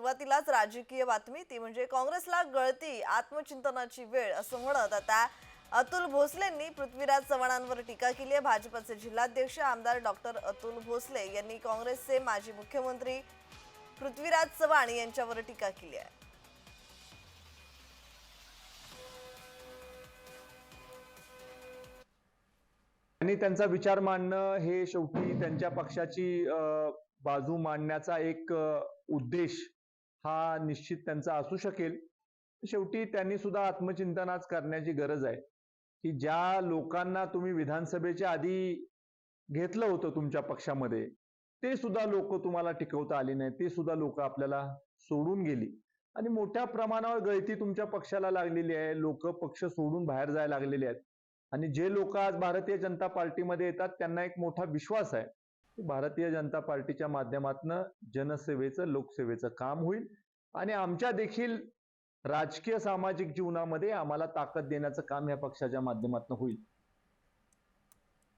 सुरुवातीलाच राजकीय बातमी ती म्हणजे काँग्रेसला गळती आत्मचिंतनाची वेळ असं म्हणत आता अतुल भोसलेंनी पृथ्वीराज चव्हाणांवर टीका केली आहे. भाजपचे जिल्हाध्यक्ष आमदार डॉक्टर अतुल भोसले यांनी काँग्रेसचे माजी मुख्यमंत्री पृथ्वीराज चव्हाण यांच्यावर टीका केली आहे. आणि त्यांचा विचार मांडणं हे शेवटी त्यांच्या पक्षाची बाजू मांडण्याचा एक उद्देश हा निश्चित त्यांचा असू शकेल. शेवटी त्यांनी सुद्धा आत्मचिंतन आज करण्याची गरज आहे. की ज्या लोकांना तुम्ही विधानसभेच्या आधी घेतलं होतं तुमच्या पक्षामध्ये ते सुद्धा लोक तुम्हाला टिकवता आली नाही ते सुद्धा लोक आपल्याला सोडून गेली. आणि मोठ्या प्रमाणावर गळती तुमच्या पक्षाला लागलेली आहे. लोक पक्ष सोडून बाहेर जायला लागलेले आहेत. आणि जे लोक आज भारतीय जनता पार्टीमध्ये येतात त्यांना एक मोठा विश्वास आहे. भारतीय जनता पार्टीच्या माध्यमातून जनसेवेचं लोकसेवेचं काम होईल आणि आमच्या देखील राजकीय सामाजिक जीवनामध्ये आम्हाला ताकद देण्याचं काम या पक्षाच्या माध्यमातून होईल.